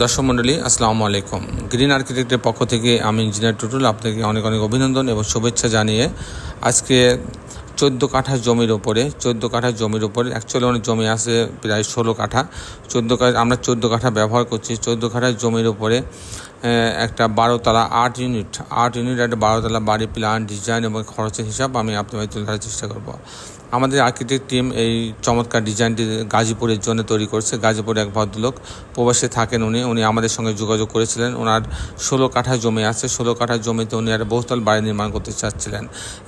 দর্শক মণ্ডলী, আসসালামু আলাইকুম। গ্রিন আর্কিটেক্টের পক্ষ থেকে আমি ইঞ্জিনিয়ার টুটুল আপনাকে অনেক অনেক অভিনন্দন এবং শুভেচ্ছা জানিয়ে আজকে চোদ্দ কাঠা জমির ওপরে, চোদ্দ কাঠা জমির ওপরে অ্যাকচুয়ালি অনেক জমি আছে, প্রায় ষোলো কাঠা। চোদ্দ কাঠা আমরা চোদ্দ কাঠা ব্যবহার করছি। চোদ্দ কাঠা জমির ওপরে একটা বারোতলা আট ইউনিট আট ইউনিট একটা বারোতলা বাড়ি প্ল্যান ডিজাইন এবং খরচের হিসাব আমি আপনাদের তুলে ধরার চেষ্টা করব। আমাদের আর্কিটেক্ট টিম এই চমৎকার ডিজাইনটি গাজীপুরের জন্য তৈরি করছে। গাজীপুরে এক ভদ্রলোক প্রবাসে থাকেন উনি। উনি আমাদের সঙ্গে যোগাযোগ করেছিলেন। ওনার ষোলো কাঠা জমি আছে। ষোলো কাঠা জমিতে উনি একটা বহুতল বাড়ি নির্মাণ করতে চাচ্ছিলেন।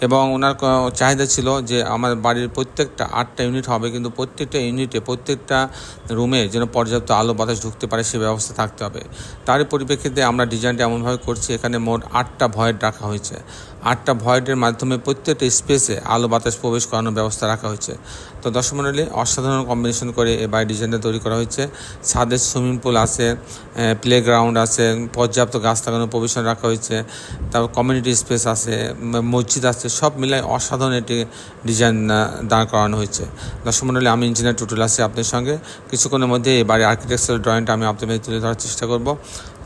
এবং ওনার চাহিদা ছিল যে আমার বাড়ির প্রত্যেকটা আটটা ইউনিট হবে, কিন্তু প্রত্যেকটা ইউনিটে প্রত্যেকটা রুমে যেন পর্যাপ্ত আলো বাতাস ঢুকতে পারে, সে ব্যবস্থা থাকতে হবে। তার পরিপ্রেক্ষিতে আমরা ডিজাইনটা এমনভাবে করছি, এখানে মোট আটটা ভয়েড রাখা হয়েছে। আটটা ভয়েডের মাধ্যমে প্রত্যেকটা স্পেসে আলো বাতাস প্রবেশ করানোর ব্যবস্থা রাখা হয়েছে। তো দর্শক অসাধারণ কম্বিনেশন করে এ বাড়ির ডিজাইনটা তৈরি করা হয়েছে। ছাদের সুইমিং পুল আছে প্লে গ্রাউন্ড আছে, পর্যাপ্ত গাছ লাগানোর প্রভিশন রাখা হয়েছে। তারপর কমিউনিটি স্পেস আছে মসজিদ আছে, সব মিলাই অসাধারণ একটি ডিজাইন দাঁড় করানো হয়েছে। দর্শক আমি ইঞ্জিনিয়ার টুটুল আছি আপনার সঙ্গে। কিছুক্ষণের মধ্যে এই বাড়ির আর্কিটেকচারাল ড্রয়িংটা আমি আপনাদের তুলে ধরার চেষ্টা করব।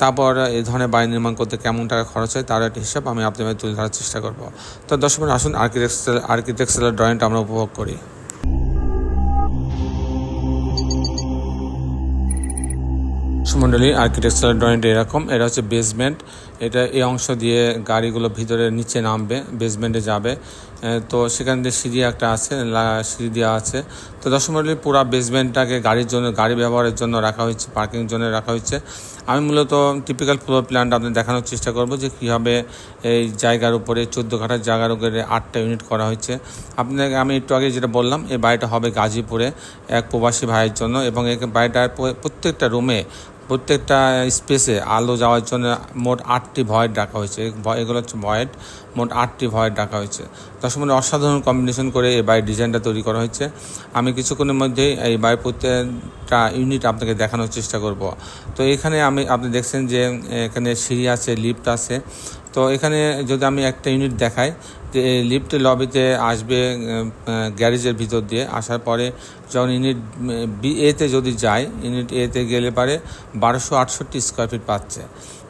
তারপর এই ধরনের বাড়ি নির্মাণ করতে কেমন টাকা খরচ হয় তার একটা হিসাব আমি আপনাদের তুলে ধরার চেষ্টা করব। তো দর্শক আসুন আর্কিটেকচারাল আর্কিটেকচারাল ড্রয়িংটা আমরা উপভোগ করি। সুমণ্ডলী আর্কিটেকচারাল ড্রয়িংটা এরকম। এটা হচ্ছে বেসমেন্ট এটা এই অংশ দিয়ে গাড়িগুলো ভিতরে নিচে নামবে বেসমেন্টে যাবে। তো সেখান দিয়ে সিঁড়ি একটা আছে সিঁড়ি দেওয়া আছে। তো দশমণ্ডলী পুরো বেসমেন্টটাকে গাড়ির জন্য, গাড়ি ব্যবহারের জন্য রাখা হয়েছে পার্কিং জন্য রাখা হয়েছে। আমি মূলত টিপিক্যাল ফ্লোর প্ল্যানটা আপনাদের দেখানোর চেষ্টা করব যে কীভাবে এই জায়গার উপরে, চোদ্দ কাঠার জায়গার উপরে আটটা ইউনিট করা হয়েছে। আপনাকে, আমি একটু আগে যেটা বললাম, এই বাড়িটা হবে গাজীপুরে এক প্রবাসী ভাইয়ের জন্য এবং এই বাড়িটার প্রত্যেকটা রুমে প্রত্যেকটা স্পেসে আলো যাওয়ার জন্য মোট আটটি ভয়েড রাখা হয়েছে। এগুলো হচ্ছে ভয়েড। মোট আটটি ভয়েড রাখা হয়েছে। তার সঙ্গে অসাধারণ কম্বিনেশন করে এই বাড়ির ডিজাইনটা তৈরি করা হয়েছে। আমি কিছুক্ষণের মধ্যেই এই বাড়ির প্রত্যেকটা ইউনিট আপনাকে দেখানোর চেষ্টা করব। তো এখানে আমি, আপনি দেখছেন যে এখানে সিঁড়ি আছে লিফট আছে। তো এখানে যদি আমি একটা ইউনিট দেখাই, যে লিফ্ট লবিতে আসবে গ্যারেজের ভিতর দিয়ে আসার পরে যখন ইউনিট বি এতে যদি যায় ইউনিট এতে গেলে পারে বারোশো আটষট্টি স্কোয়ার ফিট পাচ্ছে।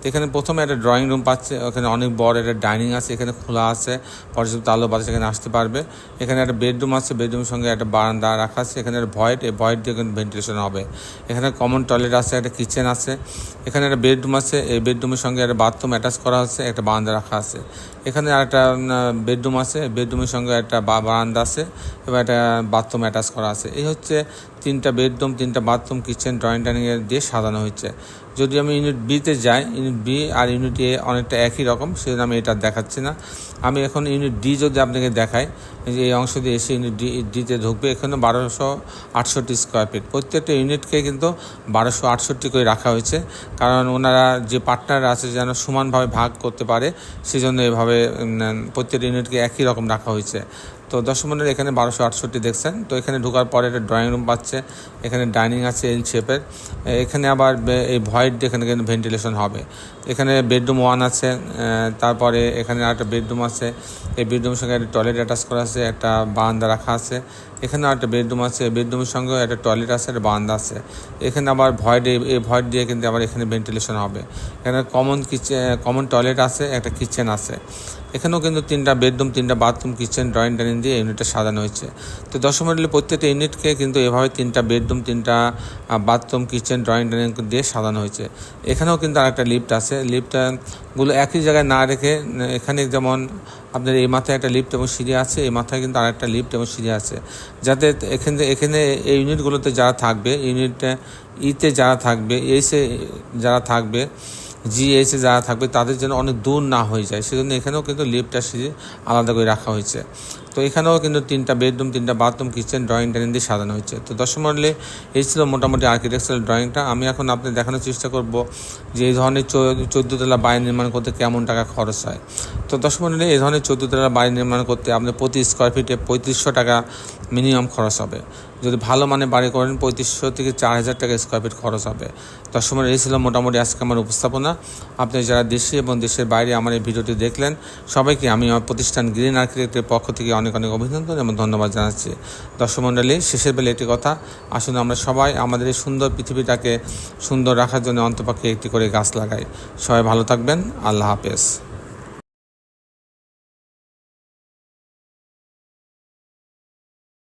এখানে প্রথমে একটা ড্রয়িং রুম পাচ্ছে, ওখানে অনেক বড় একটা ডাইনিং আছে, এখানে খোলা আছে, পর্যাপ্ত আলো বাতাস এখানে আসতে পারবে। এখানে একটা বেডরুম আছে বেডরুমের সঙ্গে একটা বারান্দা রাখা আছে, এখানে একটা ভয়েড এই ভয়েড দিয়ে কিন্তু ভেন্টিলেশন হবে। এখানে কমন টয়লেট আছে, একটা কিচেন আছে। এখানে একটা বেডরুম আছে, এই বেডরুমের সঙ্গে একটা বাথরুম অ্যাটাচ করা আছে একটা বারান্দা রাখা আছে। এখানে আর একটা বেডরুম আছে বেডরুমের সঙ্গে একটা বারান্দা আছে এবং একটা বাথরুম অ্যাটাচ করা আছে। এই হচ্ছে তিনটা বেডরুম তিনটা বাথরুম কিচেন ড্রয়িং ডাইনিংয়ের দিয়ে সাজানো হয়েছে। যদি আমি ইউনিট বিতে যাই ইউনিট বি আর ইউনিট এ অনেকটা একই রকম, সেজন্য আমি এটা দেখাচ্ছি না। আমি এখন ইউনিট ডি যদি আপনাকে দেখাই যে এই অংশ দিয়ে এসে ইউনিট ডি ডিতে ঢুকবে, এখানে বারোশো আটষট্টি স্কোয়ার ফিট প্রত্যেকটা ইউনিটকে কিন্তু বারোশো আটষট্টি করে রাখা হয়েছে, কারণ ওনারা যে পার্টনার আছে যেন সমানভাবে ভাগ করতে পারে, সেজন্য এভাবে প্রত্যেকটা ইউনিটকে একই রকম রাখা হয়েছে। তো দশমনের এখানে বারোশো আটষট্টি দেখছেন। তো এখানে ঢোকার পরে একটা ড্রয়িং রুম পাচ্ছে, এখানে ডাইনিং আছে এল শেপের এখানে আবার এই ভয়েড এখানে কিন্তু ভেন্টিলেশন হবে। এখানে বেডরুম ওয়ান আছে তারপরে এখানে একটা বেডরুম আছে। এই বেডরুমের সঙ্গে একটা টয়লেট অ্যাটাচ করা আছে, একটা বারান্দা রাখা আছে। এখানে একটা বেডরুম আছে বেডরুমের সঙ্গে একটা টয়লেট আছে, একটা বারান্দা আছে। এখানে আবার ভয়েড এই ভয়েড দিয়ে কিন্তু আবার এখানে ভেন্টিলেশন হবে। এখানে কমন কিচেন কমন টয়লেট আছে, একটা কিচেন আছে। এখানেও কিন্তু তিনটা বেডরুম, তিনটা বাথরুম, কিচেন, ড্রয়িং ডাইনিং দিয়ে ইউনিটটা সাজানো হয়েছে। তো দশম মডেলের প্রত্যেকটা ইউনিটকে কিন্তু এভাবে তিনটা বেডরুম, তিনটা বাথরুম, কিচেন, ড্রয়িং ডাইনিং দিয়ে সাজানো হয়েছে। এখানেও কিন্তু আরেকটা লিফট আছে। লিফটগুলো একই জায়গায় না রেখে এখানে যেমন আপনার এই মাথায় একটা লিফট এবং সিঁড়ি আছে, এই মাথায় কিন্তু আরেকটা লিফট এবং সিঁড়ি আছে। যাতে এখানে এখানে এই ইউনিটগুলোতে যারা থাকবে, ইউনিট ইতে যারা থাকবে, এসে যারা থাকবে জিএসে যারা থাকবে তাদের যেন অনেক দূর না হয়ে যায়। সেজন্য এখানেও কিন্তু লিফটটা সিঁড়ি আলাদা করে রাখা হয়েছে। তো এখানেও কিন্তু তিনটা বেডরুম, তিনটা বাথরুম, কিচেন ড্রয়িং ডাইনিং দিয়ে সাজানো হয়েছে। তো দশম মডেলে এই ছিল মোটামুটি আর্কিটেকচারাল ড্রয়িংটা আমি এখন আপনাদের দেখানোর চেষ্টা করব যে এই ধরনের চোদ্দ তলা বাড়ি নির্মাণ করতে কেমন টাকা খরচ হয়। তো দশম মডেলে এই ধরনের চোদ্দ তলা বাড়ি নির্মাণ করতে আপনার প্রতি স্কোয়ার ফিটে পঁয়ত্রিশশো টাকা মিনিমাম খরচ হবে। যদি ভালো মানে বাড়ি করেন, পঁয়ত্রিশশো থেকে চার হাজার টাকা স্কোয়ার ফিট খরচ হবে। দশমের এই ছিল মোটামুটি আজকে আমার উপস্থাপনা। আপনি যারা দেশে এবং দেশের বাইরে আমার এই ভিডিওটি দেখলেন, সবাইকে আমি আমার প্রতিষ্ঠান গ্রিন আর্কিটেক্টের পক্ষ থেকে অনেক অনেক অনেক অভিনন্দন এবং ধন্যবাদ জানাচ্ছি। দর্শক মণ্ডলী, শেষের বেলা একটি কথা। আসুন আমরা সবাই আমাদের এই সুন্দর পৃথিবীটাকে সুন্দর রাখার জন্য অন্তপক্ষে একটি করে গাছ লাগাই। সবাই ভালো থাকবেন। আল্লাহ হাফেজ।